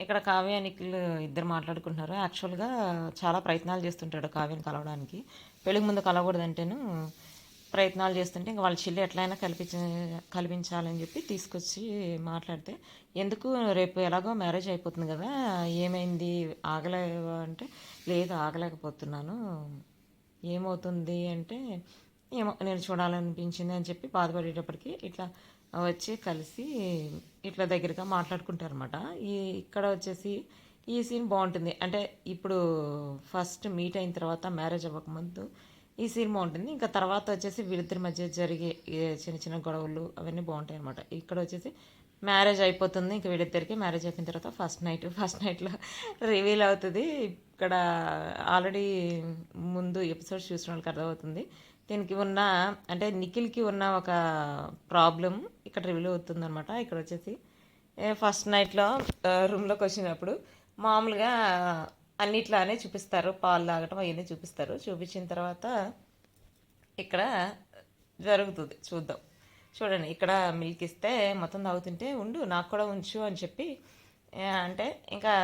ఇక్కడ కావ్య నిఖిల్ ఇద్దరు మాట్లాడుకుంటున్నారు. యాక్చువల్గా చాలా ప్రయత్నాలు చేస్తుంటాడు కావ్యని కలవడానికి. పెళ్ళికి ముందు కలవకూడదంటేను ప్రయత్నాలు చేస్తుంటే ఇంకా వాళ్ళ చెల్లి ఎట్లయినా కల్పించ కల్పించాలని చెప్పి తీసుకొచ్చి మాట్లాడితే ఎందుకు రేపు ఎలాగో మ్యారేజ్ అయిపోతుంది కదా ఏమైంది ఆగలే అంటే లేదు ఆగలేకపోతున్నాను ఏమవుతుంది అంటే ఏమో నేను చూడాలనిపించింది అని చెప్పి బాధపడేటప్పటికి ఇట్లా వచ్చి కలిసి ఇట్లా దగ్గరగా మాట్లాడుకుంటారు అనమాట ఈ ఇక్కడ వచ్చేసి ఈ సీన్ బాగుంటుంది. అంటే ఇప్పుడు ఫస్ట్ మీట్ అయిన తర్వాత మ్యారేజ్ అవ్వకముందు ఈ సీన్ బాగుంటుంది. ఇంకా తర్వాత వచ్చేసి వీళ్ళిద్దరి మధ్య జరిగే చిన్న చిన్న గొడవలు అవన్నీ బాగుంటాయి అనమాట ఇక్కడ వచ్చేసి మ్యారేజ్ అయిపోతుంది. ఇంకా వీళ్ళిద్దరికి మ్యారేజ్ అయిపోయిన తర్వాత ఫస్ట్ నైట్ ఫస్ట్ నైట్లో రివీల్ అవుతుంది. ఇక్కడ ఆల్రెడీ ముందు ఎపిసోడ్స్ చూసిన వాళ్ళకి అర్థమవుతుంది. దీనికి ఉన్న అంటే నిఖిల్కి ఉన్న ఒక ప్రాబ్లం ఇక్కడ రివీల్ అవుతుంది అనమాట ఇక్కడ వచ్చేసి ఫస్ట్ నైట్లో రూమ్లోకి వచ్చినప్పుడు మామూలుగా అన్నిట్లానే చూపిస్తారు. పాలు తాగటం అవన్నీ చూపిస్తారు. చూపించిన తర్వాత ఇక్కడ జరుగుతుంది. చూద్దాం. చూడండి ఇక్కడ మిల్క్ ఇస్తే మొత్తం తాగుతుంటే ఉండు నాకు కూడా ఉంచు అని చెప్పి అంటే ఇంకా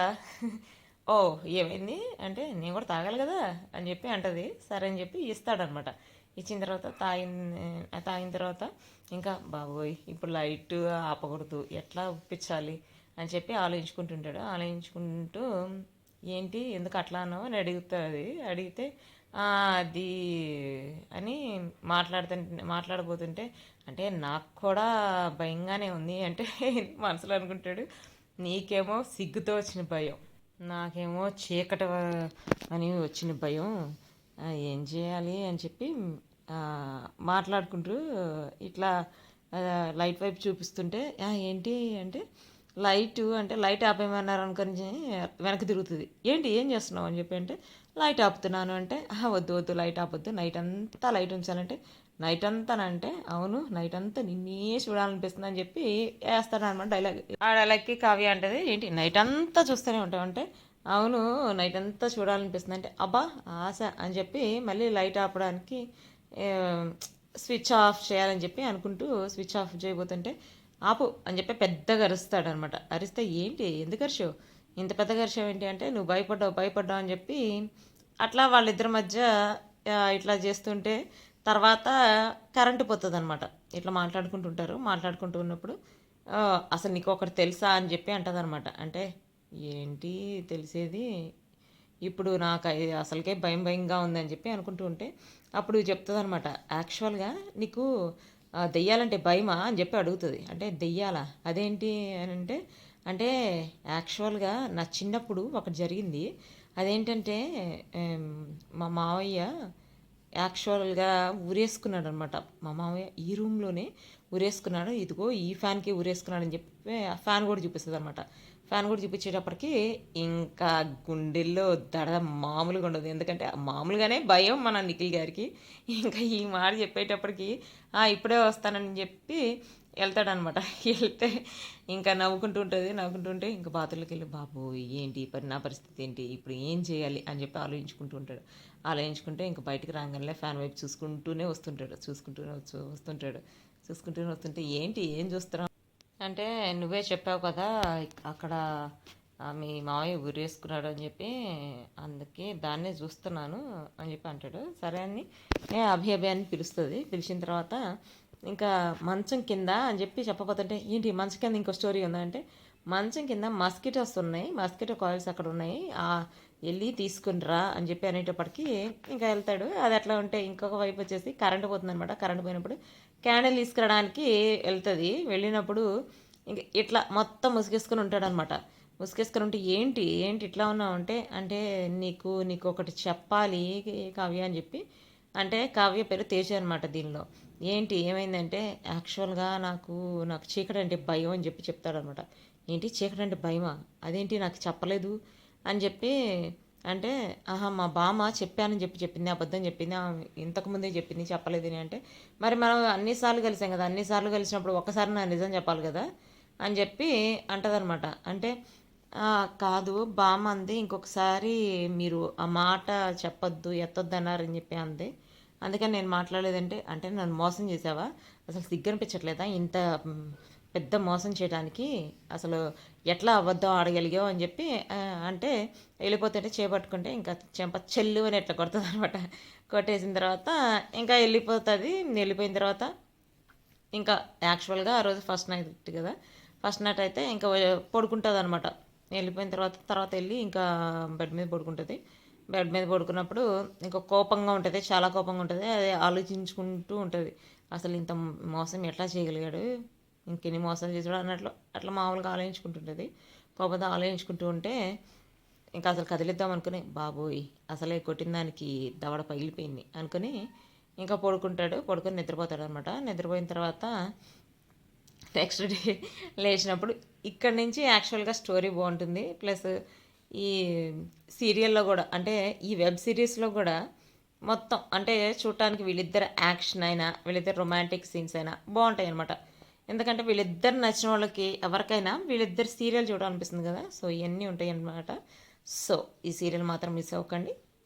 ఓ ఏమైంది? అంటే నేను కూడా తాగాలి కదా అని చెప్పి అంటది. సరే అని చెప్పి ఇస్తాడనమాట ఇచ్చిన తర్వాత తాగిన తాగిన తర్వాత ఇంకా బాబోయ్ ఇప్పుడు లైట్ ఆపకూడదు. ఎట్లా ఒప్పించాలి అని చెప్పి ఆలోచించుకుంటుంటాడు. ఆలోచించుకుంటూ ఏంటి? ఎందుకు అట్లా అన్నావు? అని అడుగుతుంది. అడిగితే అది అని మాట్లాడుతుంటే మాట్లాడబోతుంటే అంటే నాకు కూడా భయంగానే ఉంది. అంటే మనసులో అనుకుంటాడు నీకేమో సిగ్గుతో వచ్చిన భయం. నాకేమో చీకటి అని వచ్చిన భయం. ఏం చేయాలి అని చెప్పి మాట్లాడుకుంటూ ఇట్లా లైట్ వైపు చూపిస్తుంటే ఏంటి అంటే లైట్ అంటే లైట్ ఆపేయమన్నారు అనుకొని వెనక్కి తిరుగుతుంది. ఏంటి ఏం చేస్తున్నావు అని చెప్పి అంటే లైట్ ఆపుతున్నాను అంటే "ఆహా, వద్దు వద్దు లైట్ ఆపొద్దు. నైట్ అంతా లైట్ ఉంచాలంటే నైట్ అంతానంటే అవును నైట్ అంతా నిన్నే చూడాలనిపిస్తుంది అని చెప్పి వేస్తాను అనమాట డైలాగ్. ఆ డైలాగ్కి కావ్య అంటది ఏంటి నైట్ అంతా చూస్తూనే ఉంటావు అంటే అవును నైట్ అంతా చూడాలనిపిస్తుంది. అంటే అబ్బా ఆశ అని చెప్పి మళ్ళీ లైట్ ఆపడానికి స్విచ్ ఆఫ్ చేయాలని చెప్పి అనుకుంటూ స్విచ్ ఆఫ్ చేయబోతుంటే ఆపు అని చెప్పి పెద్దగా అరుస్తాడనమాట. అరిస్తే ఏంటి? ఎందుకు అరిచావు? ఇంత పెద్ద అరిచావు ఏంటి అంటే నువ్వు భయపడ్డావు భయపడ్డావు అని చెప్పి అట్లా వాళ్ళిద్దరి మధ్య ఇట్లా చేస్తుంటే తర్వాత కరెంటు పోతుంది అనమాట ఇట్లా మాట్లాడుకుంటుంటారు మాట్లాడుకుంటూ ఉన్నప్పుడు అసలు నీకు ఒకటి తెలుసా అని చెప్పి అంటదనమాట. అంటే ఏంటి తెలిసేది? ఇప్పుడు నాకు అసలుకే భయం భయంగా ఉందని చెప్పి అనుకుంటూ ఉంటే అప్పుడు చెప్తుంది అనమాట యాక్చువల్గా నీకు దెయ్యాలంటే భయమా? అని చెప్పి అడుగుతుంది. అంటే దెయ్యాలా? అదేంటి అని అంటే అంటే యాక్చువల్గా నా చిన్నప్పుడు ఒకటి జరిగింది. అదేంటంటే మా మావయ్య యాక్చువల్గా ఊరేసుకున్నాడు అనమాట మా మావయ్య ఈ రూమ్లోనే ఉరేసుకున్నాడు ఇదిగో ఈ ఫ్యాన్కి ఉరేసుకున్నాడు అని చెప్పి ఆ ఫ్యాన్ కూడా చూపిస్తుంది అనమాట ఫ్యాన్ కూడా చూపించేటప్పటికి ఇంకా గుండెల్లో దడ మామూలుగా ఉండదు. ఎందుకంటే మామూలుగానే భయం మన నిఖిల్ గారికి. ఇంకా ఈ మాట చెప్పేటప్పటికి "ఆ, ఇప్పుడే వస్తానని చెప్పి వెళ్తాడనమాట వెళ్తే ఇంకా నవ్వుకుంటూ ఉంటుంది నవ్వుకుంటుంటే ఇంకా బాత్రూంలోకి వెళ్ళి బాబు ఏంటి ఈ పరి నా పరిస్థితి ఏంటి? ఇప్పుడు ఏం చేయాలి? అని చెప్పి ఆలోచించుకుంటూ ఉంటాడు. ఆలోచించుకుంటే ఇంకా బయటికి రాగానే ఫ్యాన్ వైపు చూసుకుంటూనే వస్తుంటాడు చూసుకుంటూనే వస్తుంటాడు. చూసుకుంటూనే వస్తుంటే ఏంటి? ఏం చూస్తున్నావు? అంటే నువ్వే చెప్పావు కదా అక్కడ మీ మావయ్య ఉరేసుకున్నాడు అని చెప్పి అందుకే దాన్నే చూస్తున్నాను అని చెప్పి అంటాడు. సరే అని ఏ అభి అభి అని పిలుస్తుంది. పిలిచిన తర్వాత ఇంకా మంచం కింద అని చెప్పి చెప్పబోతుంటే ఏంటి మంచం కింద ఇంకో స్టోరీ ఉందా అంటే మంచం కింద మస్కిటోస్ ఉన్నాయి. మస్కిటో కాయిల్స్ అక్కడ ఉన్నాయి. వెళ్ళి తీసుకునిరా అని చెప్పి అనేటప్పటికి ఇంకా వెళ్తాడు. అది అట్లా ఉంటే ఇంకొక వైపు వచ్చేసి కరెంట్ పోతుంది అనమాట కరెంట్ పోయినప్పుడు క్యాండిల్ తీసుకురావడానికి వెళ్తుంది. వెళ్ళినప్పుడు ఇంకా ఇట్లా మొత్తం ముసుగేసుకుని ఉంటాడనమాట ముసుగేసుకుని ఉంటే ఏంటి? ఏంటి ఇట్లా ఉన్నావు అంటే అంటే నీకు నీకు ఒకటి చెప్పాలి కావ్య అని చెప్పి. అంటే కావ్య పేరు తేజ అనమాట దీనిలో. ఏంటి? ఏమైందంటే యాక్చువల్గా నాకు నాకు చీకటి అంటే భయం అని చెప్పి చెప్తాడనమాట ఏంటి చీకటి అంటే భయమా? అదేంటి నాకు చెప్పలేదు? అని చెప్పి అంటే ఆహా మా బామ్మ చెప్పానని చెప్పి చెప్పింది అబద్ధం చెప్పింది ఇంతకుముందే చెప్పింది చెప్పలేదు అని. అంటే మరి మనం అన్నిసార్లు కలిసాం కదా అన్నిసార్లు కలిసినప్పుడు ఒక్కసారి నా నిజం చెప్పాలి కదా? అని చెప్పి అంటదనమాట అంటే కాదు బామ్మ అంది ఇంకొకసారి మీరు ఆ మాట చెప్పొద్దు ఎత్తొద్దు అన్నారని చెప్పి అంది. అందుకని నేను మాట్లాడలేదంటే అంటే నన్ను మోసం చేసావా? అసలు సిగ్గు అనిపించట్లేదా ఇంత పెద్ద మోసం చేయడానికి అసలు ఎట్లా అబద్ధం ఆడగలిగావు అని చెప్పి అంటే వెళ్ళిపోతుంటే చేపట్టుకుంటే ఇంకా చెంప చెల్లు అని ఎట్లా కొడుతుంది అనమాట కొట్టేసిన తర్వాత ఇంకా వెళ్ళిపోతుంది వెళ్ళిపోయిన తర్వాత ఇంకా యాక్చువల్గా ఆ రోజు ఫస్ట్ నైట్ కదా ఫస్ట్ నైట్ అయితే ఇంకా పడుకుంటుంది అనమాట వెళ్ళిపోయిన తర్వాత తర్వాత వెళ్ళి ఇంకా బెడ్ మీద పడుకుంటుంది. బెడ్ మీద పడుకున్నప్పుడు ఇంకా కోపంగా ఉంటుంది చాలా కోపంగా ఉంటుంది అది ఆలోచించుకుంటూ ఉంటుంది. అసలు ఇంత మోసం ఎట్లా చేయగలిగాడు? ఇంకెన్ని మోసాలు చేసాడు అన్నట్లు అట్లా మామూలుగా ఆలోచించుకుంటుంటుంది. కోపంతో ఆలోచించుకుంటూ ఉంటే ఇంకా అసలు కదిలిద్దాం అనుకుని బాబోయ్ అసలే కొట్టిన దానికి దవడ పగిలిపోయింది అనుకుని ఇంకా పడుకుంటాడు. పడుకొని నిద్రపోతాడు అనమాట నిద్రపోయిన తర్వాత నెక్స్ట్ డే లేచినప్పుడు ఇక్కడ నుంచి యాక్చువల్గా స్టోరీ బాగుంటుంది. ప్లస్ ఈ సీరియల్లో కూడా అంటే ఈ వెబ్ సిరీస్లో కూడా మొత్తం అంటే చూడటానికి వీళ్ళిద్దరు యాక్షన్ అయినా వీళ్ళిద్దరు రొమాంటిక్ సీన్స్ అయినా బాగుంటాయి అనమాట ఎందుకంటే వీళ్ళిద్దరు నచ్చిన వాళ్ళకి ఎవరికైనా వీళ్ళిద్దరు సీరియల్ చూడాలనిపిస్తుంది కదా. సో ఇవన్నీ ఉంటాయి అన్నమాట సో ఈ సీరియల్ మాత్రం మిస్ అవ్వకండి.